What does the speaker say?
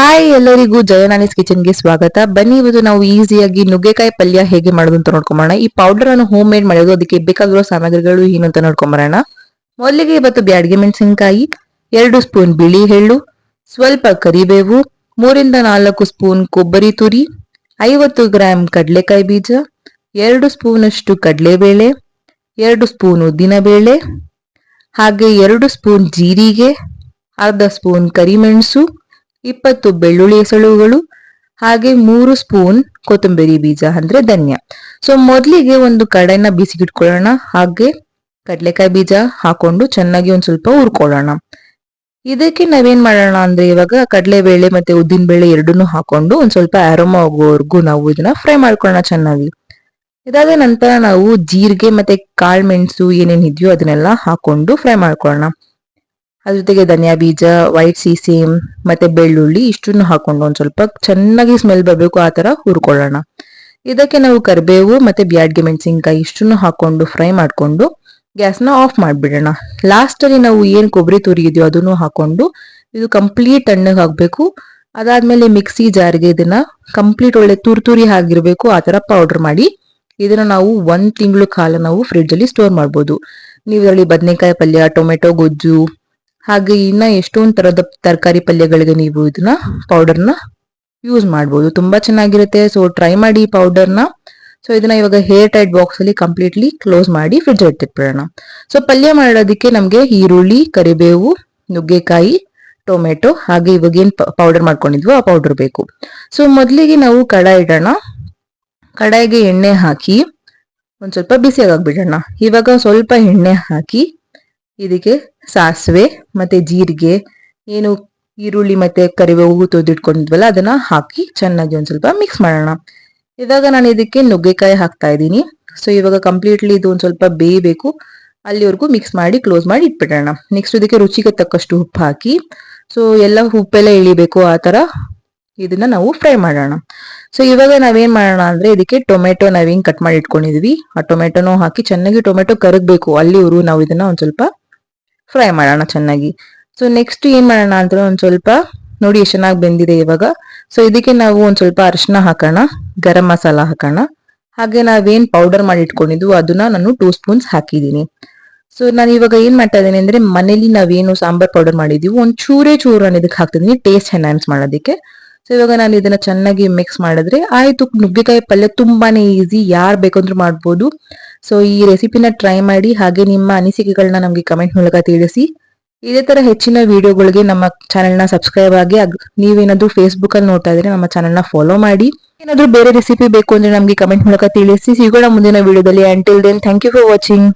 Hi ಎಲ್ಲರಿಗೂ ಜಯನಾನಿಸ್ ಕಿಚನ್ಗೆ ಸ್ವಾಗತ. ಬನ್ನಿ, ಇವತ್ತು ನಾವು ಈಸಿಯಾಗಿ ನುಗ್ಗೆಕಾಯಿ ಪಲ್ಯ ಹೇಗೆ ಮಾಡೋದು ಅಂತ ನೋಡ್ಕೊಂಬರೋಣ. ಈ ಪೌಡರ್ ಅನ್ನು ಹೋಮ್ ಮೇಡ್ ಮಾಡೋದು ಅದಕ್ಕೆ ಬೇಕಾಗಿರೋ ಸಾಮಗ್ರಿಗಳು ಏನು ಅಂತ ನೋಡ್ಕೊಂಬರೋಣ. ಮೊದಲಿಗೆ ಇವತ್ತು ಬ್ಯಾಡ್ಗೆ ಮೆಣಸಿನಕಾಯಿ, ಎರಡು ಸ್ಪೂನ್ ಬಿಳಿ ಎಳ್ಳು ಸ್ವಲ್ಪ ಕರಿಬೇವು, ಮೂರಿಂದ ನಾಲ್ಕು ಸ್ಪೂನ್ ಕೊಬ್ಬರಿ ತುರಿ, ಐವತ್ತು ಗ್ರಾಂ ಕಡಲೆಕಾಯಿ ಬೀಜ, ಎರಡು ಸ್ಪೂನ್ ಅಷ್ಟು ಕಡಲೆಬೇಳೆ, ಎರಡು ಸ್ಪೂನ್ ಉದ್ದಿನಬೇಳೆ, ಹಾಗೆ ಎರಡು ಸ್ಪೂನ್ ಜೀರಿಗೆ, ಅರ್ಧ ಸ್ಪೂನ್ ಕರಿಮೆಣಸು ಇಪ್ಪತ್ತು ಬೆಳ್ಳುಳ್ಳಿ ಎಸಳುಗಳು, ಹಾಗೆ ಮೂರು ಸ್ಪೂನ್ ಕೊತ್ತಂಬರಿ ಬೀಜ, ಅಂದ್ರೆ ಧನ್ಯ. ಸೊ ಮೊದಲಿಗೆ ಒಂದು ಕಡೆನ ಬಿಸಿಗಿಟ್ಕೊಳ್ಳೋಣ. ಹಾಗೆ ಕಡಲೆಕಾಯಿ ಬೀಜ ಹಾಕೊಂಡು ಚೆನ್ನಾಗಿ ಒಂದ್ ಸ್ವಲ್ಪ ಹುರ್ಕೊಳ್ಳೋಣ. ಇದಕ್ಕೆ ನಾವೇನ್ ಮಾಡೋಣ ಅಂದ್ರೆ ಇವಾಗ ಕಡಲೆಬೇಳೆ ಮತ್ತೆ ಉದ್ದಿನ ಬೇಳೆ ಎರಡನ್ನೂ ಹಾಕೊಂಡು ಒಂದ್ ಸ್ವಲ್ಪ ಆರೋಮ ಹೋಗೋವರೆಗೂ ನಾವು ಇದನ್ನ ಫ್ರೈ ಮಾಡ್ಕೊಳ್ಳೋಣ ಚೆನ್ನಾಗಿ. ಇದಾದ ನಂತರ ನಾವು ಜೀರಿಗೆ ಮತ್ತೆ ಕಾಳು ಮೆಣಸು ಏನೇನಿದೆಯೋ ಅದನ್ನೆಲ್ಲ ಹಾಕೊಂಡು ಫ್ರೈ ಮಾಡ್ಕೊಳ್ಳೋಣ. ಅದ್ರ ಜೊತೆಗೆ ಧನಿಯಾ ಬೀಜ ವೈಟ್ ಸೀಸೇಮ್ ಮತ್ತೆ ಬೆಳ್ಳುಳ್ಳಿ ಇಷ್ಟನ್ನು ಹಾಕೊಂಡು ಒಂದ್ ಸ್ವಲ್ಪ ಚೆನ್ನಾಗಿ ಸ್ಮೆಲ್ ಬರಬೇಕು, ಆ ತರ ಹುರ್ಕೊಳ್ಳೋಣ. ಇದಕ್ಕೆ ನಾವು ಕರಿಬೇವು ಮತ್ತೆ ಬ್ಯಾಡ್ಗೆ ಮೆಣಸಿನ್ಕಾಯಿ ಇಷ್ಟನ್ನು ಹಾಕೊಂಡು ಫ್ರೈ ಮಾಡ್ಕೊಂಡು ಗ್ಯಾಸ್ನ ಆಫ್ ಮಾಡ್ಬಿಡೋಣ. ಲಾಸ್ಟ್ ಅಲ್ಲಿ ನಾವು ಏನ್ ಕೊಬ್ಬರಿ ತುರಿ ಇದೆಯೋ ಅದನ್ನು ಹಾಕೊಂಡು ಇದು ಕಂಪ್ಲೀಟ್ ತಣ್ಣಗೆ ಹಾಕ್ಬೇಕು ಅದಾದ್ಮೇಲೆ ಮಿಕ್ಸಿ ಜಾರ್ಗೆ ಇದನ್ನ ಕಂಪ್ಲೀಟ್ ಒಳ್ಳೆ ತುರ್ತುರಿ ಆಗಿರ್ಬೇಕು, ಆ ತರ ಪೌಡರ್ ಮಾಡಿ ಇದನ್ನ ನಾವು ಒಂದ್ ತಿಂಗಳು ಕಾಲ ನಾವು ಫ್ರಿಡ್ಜ್ ಅಲ್ಲಿ ಸ್ಟೋರ್ ಮಾಡ್ಬೋದು. ನೀವು ಇದರಲ್ಲಿ ಬದನೆಕಾಯಿ ಪಲ್ಯ, ಟೊಮೆಟೊ, ಗೊಜ್ಜು ಹಾಗೆ ಇನ್ನ ಎಷ್ಟೊಂದು ತರದ ತರಕಾರಿ ಪಲ್ಯಗಳಿಗೆ ನೀವು ಇದನ್ನ ಪೌಡರ್ನ ಯೂಸ್ ಮಾಡಬಹುದು ತುಂಬಾ ಚೆನ್ನಾಗಿರುತ್ತೆ. ಸೊ ಟ್ರೈ ಮಾಡಿ ಪೌಡರ್ನ ಸೊ ಇದನ್ನ ಇವಾಗ ಹೇರ್ ಟೈಟ್ ಬಾಕ್ಸ್ ಅಲ್ಲಿ ಕಂಪ್ಲೀಟ್ಲಿ ಕ್ಲೋಸ್ ಮಾಡಿ ಫ್ರಿಡ್ಜ್ ಇಟ್ಟಿಟ್ಬಿಡೋಣ. ಸೊ ಪಲ್ಯ ಮಾಡೋದಕ್ಕೆ ನಮ್ಗೆ ಈರುಳ್ಳಿ, ಕರಿಬೇವು, ನುಗ್ಗೆಕಾಯಿ, ಟೊಮೆಟೊ ಹಾಗೆ ಇವಾಗ ಏನ್ ಪೌಡರ್ ಮಾಡ್ಕೊಂಡಿದ್ವೋ ಆ ಪೌಡರ್ ಬೇಕು. ಸೊ ಮೊದಲಿಗೆ ನಾವು ಕಡಾಯಿ ಇಡೋಣ. ಕಡಾಯಿಗೆ ಎಣ್ಣೆ ಹಾಕಿ ಒಂದ್ ಸ್ವಲ್ಪ ಬಿಸಿಯಾಗ್ಬಿಡೋಣ ಇವಾಗ ಸ್ವಲ್ಪ ಎಣ್ಣೆ ಹಾಕಿ ಇದಕ್ಕೆ ಸಾಸಿವೆ, ಮತ್ತೆ ಜೀರಿಗೆ, ಏನು ಈರುಳ್ಳಿ ಮತ್ತೆ ಕರಿಬೇವು ತೊದಿಟ್ಕೊಂಡಿದ್ವಲ್ಲ ಅದನ್ನ ಹಾಕಿ ಚೆನ್ನಾಗಿ ಒಂದ್ ಸ್ವಲ್ಪ ಮಿಕ್ಸ್ ಮಾಡೋಣ. ಇವಾಗ ನಾನು ಇದಕ್ಕೆ ನುಗ್ಗೆಕಾಯಿ ಹಾಕ್ತಾ ಇದ್ದೀನಿ. ಸೊ ಇವಾಗ ಕಂಪ್ಲೀಟ್ಲಿ ಇದು ಒಂದು ಸ್ವಲ್ಪ ಬೇಯಬೇಕು. ಅಲ್ಲಿವರೆಗೂ ಮಿಕ್ಸ್ ಮಾಡಿ ಕ್ಲೋಸ್ ಮಾಡಿ ಇಟ್ಬಿಡೋಣ. ನೆಕ್ಸ್ಟ್ ಇದಕ್ಕೆ ರುಚಿಗೆ ತಕ್ಕಷ್ಟು ಉಪ್ಪು ಹಾಕಿ ಸೊ ಎಲ್ಲ ಉಪ್ಪೆಲ್ಲ ಇಳಿಬೇಕು ಆ ಥರ ಇದನ್ನ ನಾವು ಫ್ರೈ ಮಾಡೋಣ. ಸೊ ಇವಾಗ ನಾವೇನ್ ಮಾಡೋಣ ಅಂದ್ರೆ ಇದಕ್ಕೆ ಟೊಮೆಟೊ ನಾವೇನ್ ಕಟ್ ಮಾಡಿ ಇಟ್ಕೊಂಡಿದ್ವಿ. ಆ ಟೊಮೆಟೊನೂ ಹಾಕಿ ಚೆನ್ನಾಗಿ ಟೊಮೆಟೊ ಕರಗಬೇಕು. ಅಲ್ಲಿವರು ನಾವು ಇದನ್ನ ಒಂದ್ ಸ್ವಲ್ಪ ಫ್ರೈ ಮಾಡೋಣ ಚೆನ್ನಾಗಿ. ಸೊ ನೆಕ್ಸ್ಟ್ ಏನ್ ಮಾಡೋಣ ಅಂತ ಒಂದ್ ಸ್ವಲ್ಪ ನೋಡಿ, ಎಷ್ಟು ಚೆನ್ನಾಗಿ ಬೆಂದಿದೆ ಇವಾಗ. ಸೊ ಇದಕ್ಕೆ ನಾವು ಒಂದ್ ಸ್ವಲ್ಪ ಅರಿಶಿನ ಹಾಕೋಣ, ಗರಂ ಮಸಾಲ ಹಾಕೋಣ. ಹಾಗೆ ನಾವೇನ್ ಪೌಡರ್ ಮಾಡಿ ಇಟ್ಕೊಂಡಿದ್ವು ಅದನ್ನ ನಾನು ಟೂ ಸ್ಪೂನ್ಸ್ ಹಾಕಿದೀನಿ ಸೊ ನಾನು ಇವಾಗ ಏನ್ ಮಾಡ್ತಾ ಇದ್ದೀನಿ ಅಂದ್ರೆ ಮನೇಲಿ ನಾವೇನು ಸಾಂಬಾರ್ ಪೌಡರ್ ಮಾಡಿದೀವಿ ಒಂದ್ ಚೂರೇ ಚೂರು ನಾನು ಇದಕ್ಕೆ ಹಾಕ್ತಿದ್ದೀನಿ ಟೇಸ್ಟ್ ಎನ್ಹಾನ್ಸ್ ಮಾಡೋದಕ್ಕೆ. ಸೊ ಇವಾಗ ನಾನು ಇದನ್ನ ಚೆನ್ನಾಗಿ ಮಿಕ್ಸ್ ಮಾಡಿದ್ರೆ ಆಯ್ತು, ನುಗ್ಗೆಕಾಯಿ ಪಲ್ಯ ತುಂಬಾನೇ ಈಸಿ ಯಾರು ಬೇಕಂದ್ರೂ ಮಾಡ್ಬೋದು. ಸೊ ಈ ರೆಸಿಪಿನ ಟ್ರೈ ಮಾಡಿ ಹಾಗೆ ನಿಮ್ಮ ಅನಿಸಿಕೆಗಳನ್ನ ನಮಗೆ ಕಮೆಂಟ್ ಮೂಲಕ ತಿಳಿಸಿ. ಇದೇ ತರ ಹೆಚ್ಚಿನ ವಿಡಿಯೋಗಳಿಗೆ ನಮ್ಮ ಚಾನೆಲ್ನ ಸಬ್ಸ್ಕ್ರೈಬ್ ಆಗಿ ನೀವೇನಾದ್ರೂ ಫೇಸ್ಬುಕ್ ಅಲ್ಲಿ ನೋಡ್ತಾ ಇದ್ರೆ ನಮ್ಮ ಚಾನೆಲ್ನ ಫಾಲೋ ಮಾಡಿ. ಏನಾದ್ರೂ ಬೇರೆ ರೆಸಿಪಿ ಬೇಕು ಅಂದ್ರೆ ನಮಗೆ ಕಮೆಂಟ್ ಮೂಲಕ ತಿಳಿಸಿ. ಸಿಗೋಣ ಮುಂದಿನ ವಿಡಿಯೋದಲ್ಲಿ until then thank you for watching